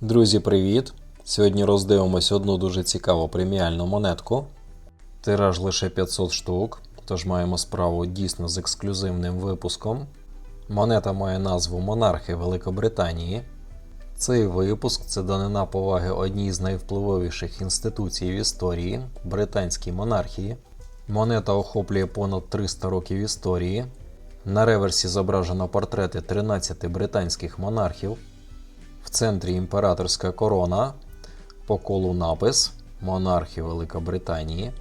Друзі, привіт! Сьогодні роздивимось одну дуже цікаву преміальну монетку. Тираж лише 500 штук, тож маємо справу дійсно з ексклюзивним випуском. Монета має назву Монархи Великобританії. Цей випуск це данина поваги одній з найвпливовіших інституцій в історії британській монархії. Монета охоплює понад 300 років історії. На реверсі зображено портрети 13 британських монархів. В центрі імператорська корона, по колу напис Монархи Великобританії.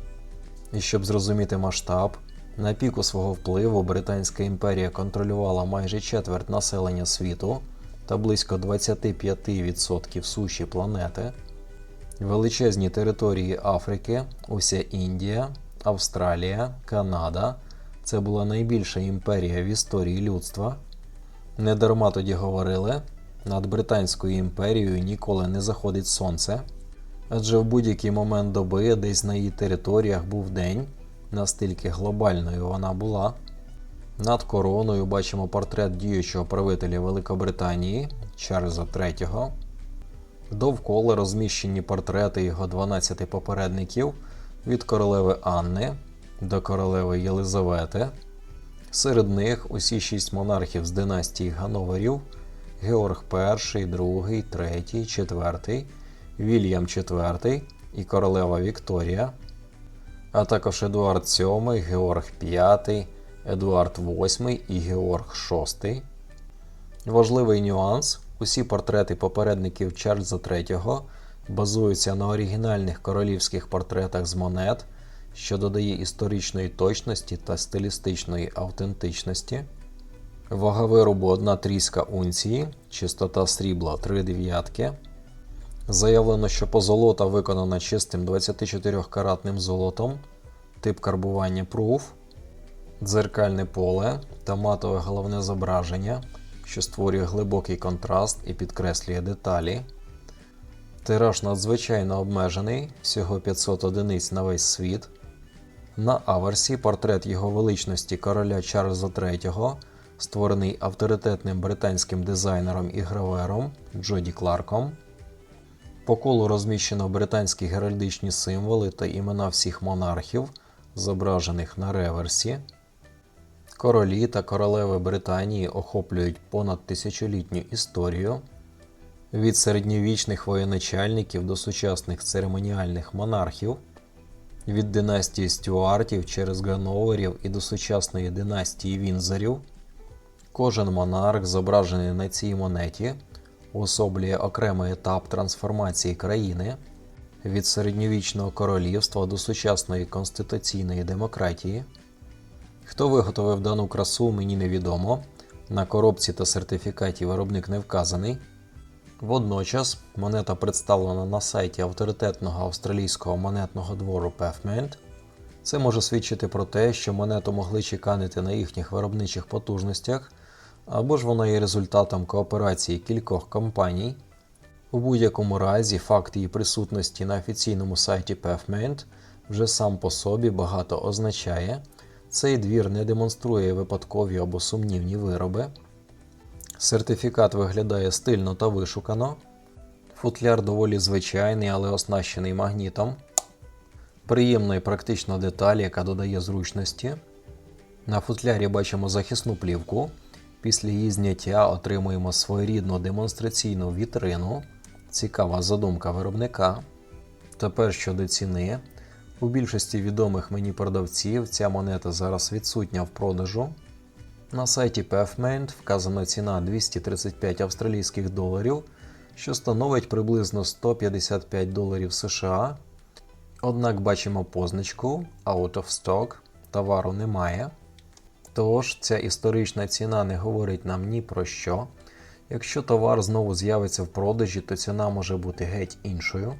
І щоб зрозуміти масштаб, на піку свого впливу Британська імперія контролювала майже четверть населення світу та близько 25% суші планети, величезні території Африки, уся Індія, Австралія, Канада. Це була найбільша імперія в історії людства. Недарма тоді говорили, над Британською імперією ніколи не заходить сонце, адже в будь-який момент доби десь на її територіях був день, настільки глобальною вона була. Над короною бачимо портрет діючого правителя Великобританії Чарльза III. Довкола розміщені портрети його 12 попередників від королеви Анни до королеви Єлизавети. Серед них усі шість монархів з династії Гановерів Георг І, II, III, IV, Вільям IV і королева Вікторія, а також Едуард VII, Георг V, Едуард VIII і Георг VI. Важливий нюанс: усі портрети попередників Чарльза III базуються на оригінальних королівських портретах з монет, що додає історичної точності та стилістичної автентичності. Вага виробу 1 тріска унції, чистота срібла 3 дев'ятки. Заявлено, що позолота виконана чистим 24-каратним золотом, тип карбування Proof, дзеркальне поле та матове головне зображення, що створює глибокий контраст і підкреслює деталі. Тираж надзвичайно обмежений, всього 500 одиниць на весь світ. На аверсі портрет його величності короля Чарльза III створений авторитетним британським дизайнером і гравером Джоді Кларком. По колу розміщено британські геральдичні символи та імена всіх монархів, зображених на реверсі. Королі та королеви Британії охоплюють понад тисячолітню історію. Від середньовічних воєначальників до сучасних церемоніальних монархів, від династії Стюартів через Гановерів і до сучасної династії Вінзорів. Кожен монарх, зображений на цій монеті, уособлює окремий етап трансформації країни від середньовічного королівства до сучасної конституційної демократії. Хто виготовив дану красу, мені невідомо. На коробці та сертифікаті виробник не вказаний. Водночас монета представлена на сайті авторитетного австралійського монетного двору Pavement. Це може свідчити про те, що монету могли чеканити на їхніх виробничих потужностях, або ж вона є результатом кооперації кількох компаній. У будь-якому разі, факт її присутності на офіційному сайті Pavement вже сам по собі багато означає. Цей двір не демонструє випадкові або сумнівні вироби. Сертифікат виглядає стильно та вишукано. Футляр доволі звичайний, але оснащений магнітом. Приємна і практична деталь, яка додає зручності. На футлярі бачимо захисну плівку. Після її зняття отримуємо своєрідну демонстраційну вітрину. Цікава задумка виробника. Тепер щодо ціни. У більшості відомих мені продавців ця монета зараз відсутня в продажу. На сайті Pavement вказана ціна 235 австралійських доларів, що становить приблизно 155 доларів США. Однак бачимо позначку Out of Stock, товару немає. Тож ця історична ціна не говорить нам ні про що. Якщо товар знову з'явиться в продажі, то ціна може бути геть іншою.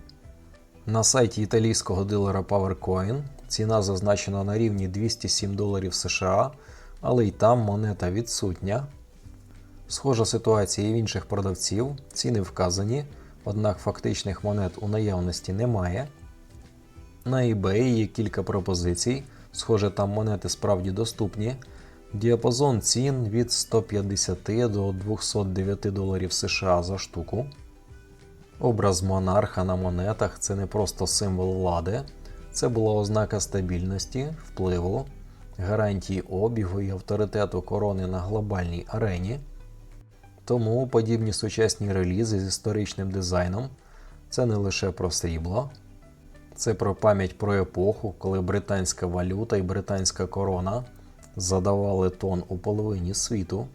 На сайті італійського дилера PowerCoin ціна зазначена на рівні 207 доларів США, але й там монета відсутня. Схожа ситуація і в інших продавців, ціни вказані, однак фактичних монет у наявності немає. На eBay є кілька пропозицій, схоже, там монети справді доступні. Діапазон цін від 150 до 209 доларів США за штуку. Образ монарха на монетах це не просто символ влади, це була ознака стабільності, впливу, гарантії обігу і авторитету корони на глобальній арені. Тому подібні сучасні релізи з історичним дизайном це не лише про срібло, це про пам'ять про епоху, коли британська валюта і британська корона задавали тон у половині світу.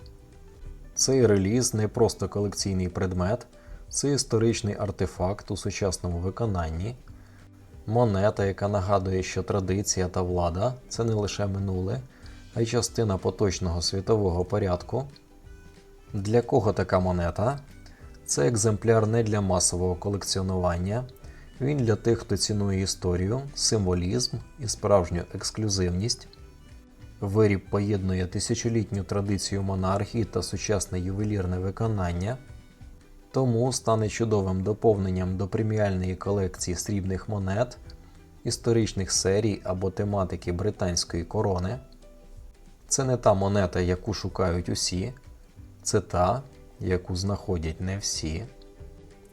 Цей реліз не просто колекційний предмет, це історичний артефакт у сучасному виконанні. Монета, яка нагадує, що традиція та влада це не лише минуле, а й частина поточного світового порядку. Для кого така монета? Це екземпляр не для масового колекціонування. Він для тих, хто цінує історію, символізм і справжню ексклюзивність. Виріб поєднує тисячолітню традицію монархії та сучасне ювелірне виконання, тому стане чудовим доповненням до преміальної колекції срібних монет, історичних серій або тематики британської корони. Це не та монета, яку шукають усі, це та, яку знаходять не всі.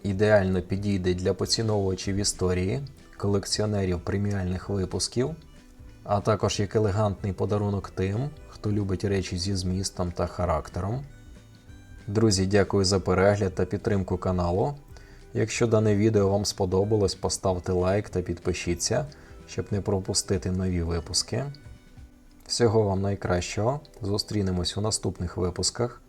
Ідеально підійде для поціновувачів історії, колекціонерів преміальних випусків, а також як елегантний подарунок тим, хто любить речі зі змістом та характером. Друзі, дякую за перегляд та підтримку каналу. Якщо дане відео вам сподобалось, поставте лайк та підпишіться, щоб не пропустити нові випуски. Всього вам найкращого. Зустрінемось у наступних випусках.